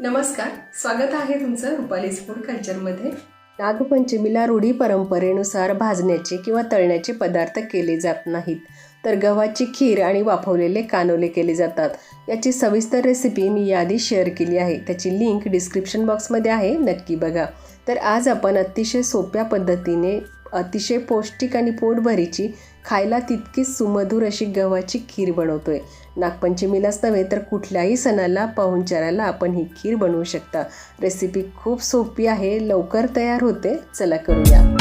नमस्कार स्वागत आहे तुमचं रुपालीज फूड कल्चरमध्ये. नागपंचमीला रूढी परंपरेनुसार भाजण्याचे किंवा तळण्याचे पदार्थ केले जात नाहीत तर गव्हाची खीर आणि वाफवलेले कानोले केले जातात. याची सविस्तर रेसिपी मी यादी शेअर केली आहे. त्याची लिंक डिस्क्रिप्शन बॉक्समध्ये आहे नक्की बघा. तर आज आपण अतिशय सोप्या पद्धतीने अतिशय पौष्टिक आणि पोटभरीची खायला तितकीच सुमधुर अशी गव्हाची खीर बनवतोय. नागपंचमीलाच नव्हे तर कुठल्याही सणाला पाहुणचाराला आपण ही खीर बनवू शकता. रेसिपी खूप सोपी आहे लवकर तयार होते. चला करूया.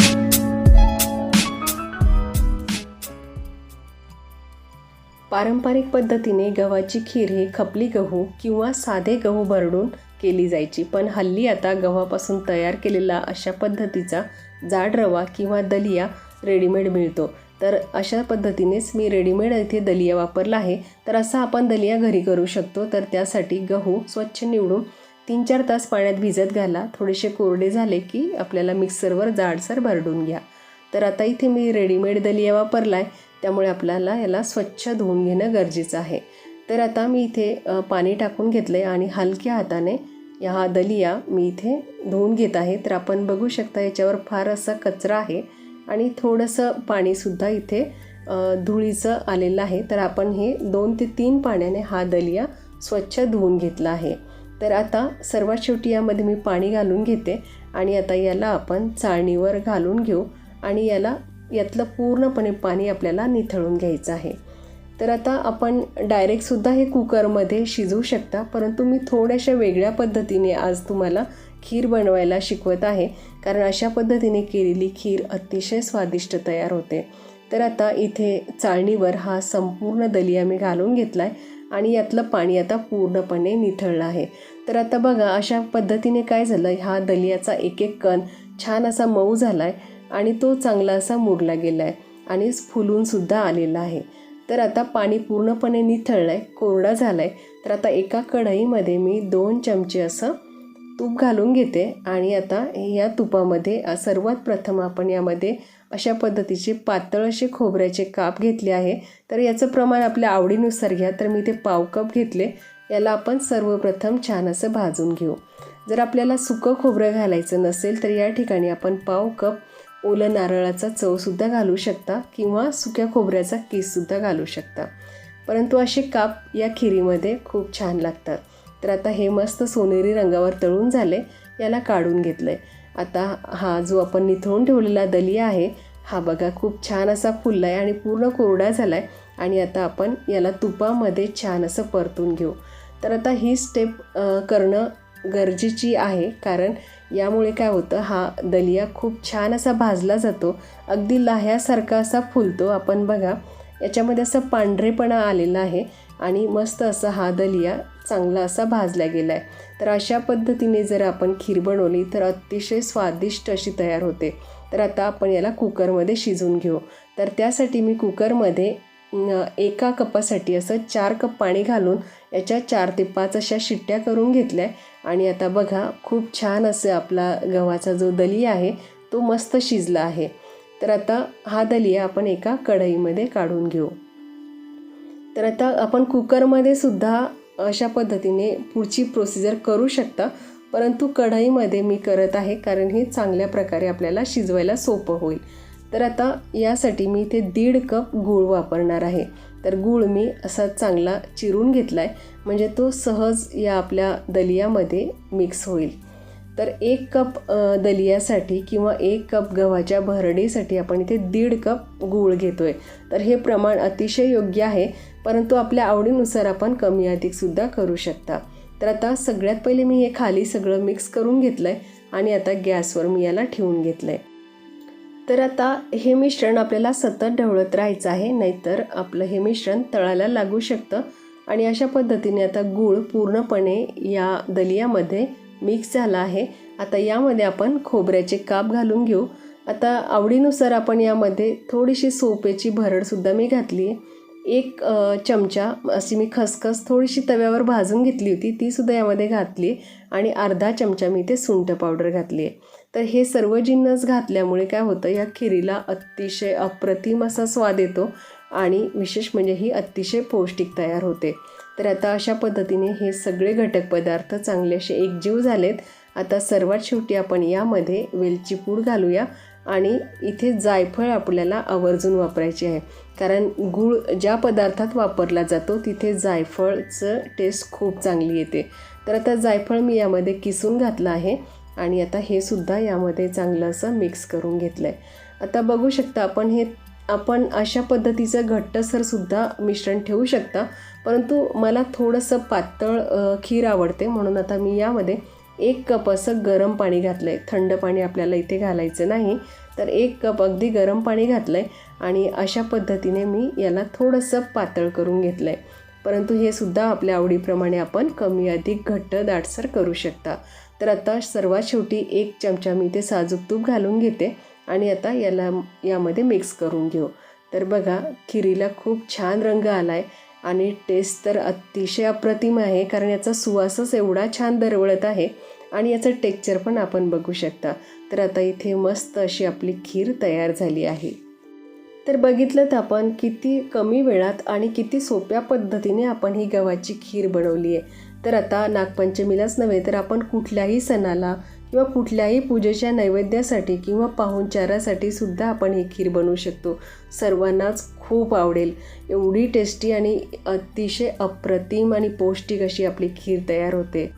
पारंपरिक पद्धतीने गव्हाची खीर ही खपली गहू किंवा साधे गहू भरडून केली जायची. पण हल्ली आता गव्हापासून तयार केलेला अशा पद्धतीचा जाड रवा किंवा दलिया रेडीमेड मिळतो. तर अशा पद्धतीनेच मी रेडीमेड इथे दलिया वापरला आहे. तर असा आपण दलिया घरी करू शकतो. तर त्यासाठी गहू स्वच्छ निवडून तीन चार तास पाण्यात भिजत घाला. थोडेसे कोरडे झाले की आपल्याला मिक्सरवर जाडसर भरडून घ्या. तर आता इथे मी रेडीमेड दलिया वापरला आहे त्यामुळे आपल्याला याला स्वच्छ धुवून घेणं गरजेचं आहे. तर आता मी इथे पाणी टाकून घेतलं आहे आणि हलक्या हाताने हा दलिया मी इथे धुवून घेत आहे. तर आपण बघू शकता याच्यावर फार असा कचरा आहे. आणि थोडंसं पाणीसुद्धा इथे धुळीचं आलेलं आहे. तर आपण हे दोन ते तीन पाण्याने हा दलिया स्वच्छ धुवून घेतला आहे. तर आता सर्वात शेवटी यामध्ये मी पाणी घालून घेते आणि आता याला आपण चाळणीवर घालून घेऊ आणि याला यातलं पूर्णपणे पाणी आपल्याला निथळून घ्यायचं आहे. तर आता आपण डायरेक्टसुद्धा हे कुकरमध्ये शिजवू शकता. परंतु मी थोड्याशा वेगळ्या पद्धतीने आज तुम्हाला खीर बनवायला शिकवत आहे. कारण अशा पद्धतीने केलेली खीर अतिशय स्वादिष्ट तयार होते. तर आता इथे चाळणीवर हा संपूर्ण दलिया मी घालून घेतला आहे आणि यातलं पाणी आता पूर्णपणे निथळलं आहे. तर आता बघा अशा पद्धतीने काय झालं हा दलियाचा एक एक कण छान असा मऊ झाला आहे आणि तो चांगला असा मुरला गेला आहे आणि फुलूनसुद्धा आलेला आहे. तर आता पाणी पूर्णपणे निथळलं आहे कोरडा झाला आहे तर आता एका कढईमध्ये मी दोन चमचे असं तूप घालून घेते आणि आता या तुपामध्ये सर्वात प्रथम आपण यामध्ये अशा पद्धतीचे पातळ असे खोबऱ्याचे काप घेतले आहे. तर याचं प्रमाण आपल्या आवडीनुसार घ्या. तर मी ते पाव कप घेतले. याला आपण सर्वप्रथम छान असं भाजून घेऊ. जर आपल्याला सुकं खोबरं घालायचं नसेल तर या ठिकाणी आपण पाव कप ओलं नारळाचा चवसुद्धा घालू शकता किंवा सुक्या खोबऱ्याचा किससुद्धा घालू शकता. परंतु असे काप या खिरीमध्ये खूप छान लागतात. तर आता हे मस्त सोनेरी रंगावर तळून झाले याला काढून घेतलं आहे आता हा जो आपण निथळून ठेवलेला दलिया आहे हा बघा खूप छान असा फुलला आहे आणि पूर्ण कोरडा झाला आहे आणि आता आपण याला तुपामध्ये छान असं परतून घेऊ. तर आता ही स्टेप करणं गरजेची आहे. कारण यामुळे काय होतं हा दलिया खूप छान असा भाजला जातो. अगदी लाह्यासारखा असा फुलतो. आपण बघा याच्यामध्ये असं पांढरेपणा आलेला आहे आणि मस्त असा हा दलिया चांगला असा भाजला गेला आहे तर अशा पद्धतीने जर आपण खीर बनवली तर अतिशय स्वादिष्ट अशी तयार होते. तर आता आपण याला कुकरमध्ये शिजवून घेऊ. तर त्यासाठी मी कुकरमध्ये एका कपासाठी असं चार कप पाणी घालून याच्या चार ते पाच अशा शिट्ट्या करून घेतल्या. आणि आता बघा खूप छान असं आपला गव्हाचा जो दलिया आहे तो मस्त शिजला आहे. तर आता हा दलिया आपण एका कढईमध्ये काढून घेऊ. तर आता आपण कुकरमध्ये सुद्धा अशा पद्धतीने पुढची प्रोसिजर करू शकता परंतु कढईमध्ये मी करत आहे कारण हे चांगल्या प्रकारे आपल्याला शिजवायला सोपं होईल. तर आता यासाठी मी इथे दीड कप गूळ वापरणार आहे. तर गूळ मी असा चांगला चिरून घेतला आहे म्हणजे तो सहज या आपल्या दलियामध्ये मिक्स होईल. तर एक कप दलियासाठी किंवा एक कप गव्हाच्या भरडीसाठी आपण इथे दीड कप गूळ घेतो आहे तर हे प्रमाण अतिशय योग्य आहे परंतु आपल्या आवडीनुसार आपण कमी अधिकसुद्धा करू शकता. तर आता सगळ्यात पहिले मी हे खाली सगळं मिक्स करून घेतलं आहे आणि आता गॅसवर मी याला ठेवून घेतलं आहे तर आता हे मिश्रण आपल्याला सतत ढवळत राहायचं आहे नाहीतर आपलं हे मिश्रण तळाला लागू शकतं. आणि अशा पद्धतीने आता गूळ पूर्णपणे या दलियामध्ये मिक्स झाला आहे. आता यामध्ये आपण खोबऱ्याचे काप घालून घेऊ. आता आवडीनुसार आपण यामध्ये थोडीशी सोपेची भरडसुद्धा मी घातली आहे. एक चमचा अशी मी खसखस थोडीशी तव्यावर भाजून घेतली होती तीसुद्धा यामध्ये घातली आणि अर्धा चमचा मी ते सुंठ पावडर घातली आहे. तर हे सर्व जिन्नस घातल्यामुळे काय होतं या खिरीला अतिशय अप्रतिम असा स्वाद येतो आणि विशेष म्हणजे ही अतिशय पौष्टिक तयार होते. तर आता अशा पद्धतीने हे सगळे घटक पदार्थ चांगले असे एकजीव झालेत. आता सर्वात शेवटी आपण यामध्ये वेलची पूड घालूया आणि इथे जायफळ आपल्याला आवर्जून वापरायची आहे. कारण गूळ ज्या पदार्थात वापरला जातो तिथे जायफळचं टेस्ट खूप चांगली येते. तर आता जायफळ मी यामध्ये किसून घातलं आहे. आणि आता हे सुद्धा यामध्ये चांगलं असं मिक्स करून घेतलं आहे आता बघू शकता आपण हे आपण अशा पद्धतीचं घट्टसरसुद्धा मिश्रण ठेवू शकता. परंतु मला थोडंसं पातळ खीर आवडते म्हणून आता मी यामध्ये एक कप असं गरम पाणी घातलं आहे थंड पाणी आपल्याला इथे घालायचं नाही तर एक कप अगदी गरम पाणी घातलं आहे आणि अशा पद्धतीने मी याला थोडंसं पातळ करून घेतलं आहे परंतु हे सुद्धा आपल्या आवडीप्रमाणे आपण कमी अधिक घट्ट दाटसर करू शकता. तर आता सर्वात शेवटी एक चमचा मी ते साजूक तूप घालून घेते आणि आता याला यामध्ये मिक्स करून घेऊ. तर बघा खिरीला खूप छान रंग आला आहे आणि टेस्ट तर अतिशय अप्रतिम आहे कारण याचा सुवासच एवढा छान दरवळत आहे आणि याचं टेक्चर पण आपण बघू शकता. तर आता इथे मस्त अशी आपली खीर तयार झाली आहे. तर बघितलं तर आपण किती कमी वेळात आणि किती सोप्या पद्धतीने आपण ही गव्हाची खीर बनवली आहे तर आता नागपंचमीलाच नव्हे तर आपण कुठल्याही सणाला किंवा कुठल्याही पूजेच्या नैवेद्यासाठी किंवा पाहुणचारासाठी सुद्धा आपण ही खीर बनवू शकतो. सर्वांनाच खूप आवडेल. एवढी टेस्टी आणि अतिशय अप्रतिम आणि पौष्टिक अशी आपली खीर तयार होते.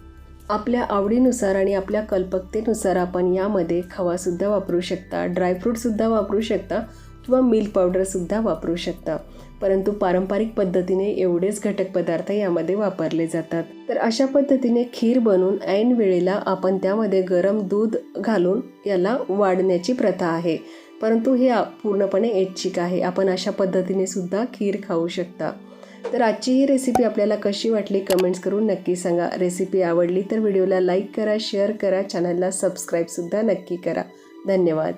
आपल्या आवडीनुसार आणि आपल्या कल्पकतेनुसार आपण यामध्ये खवासुद्धा वापरू शकता ड्रायफ्रूटसुद्धा वापरू शकता. किंवा मिल्क पावडरसुद्धा वापरू शकता. परंतु पारंपरिक पद्धतीने एवढेच घटक पदार्थ यामध्ये वापरले जातात. तर अशा पद्धतीने खीर बनवून ऐन वेळेला आपण त्यामध्ये गरम दूध घालून याला वाढण्याची प्रथा आहे. परंतु हे पूर्णपणे ऐच्छिक आहे. आपण अशा पद्धतीने सुद्धा खीर खाऊ शकता. तर आजची ही रेसिपी आपल्याला कशी वाटली कमेंट्स करून नक्की सांगा. रेसिपी आवडली तर व्हिडिओला लाईक करा शेअर करा चॅनलला सबस्क्राईबसुद्धा नक्की करा. धन्यवाद.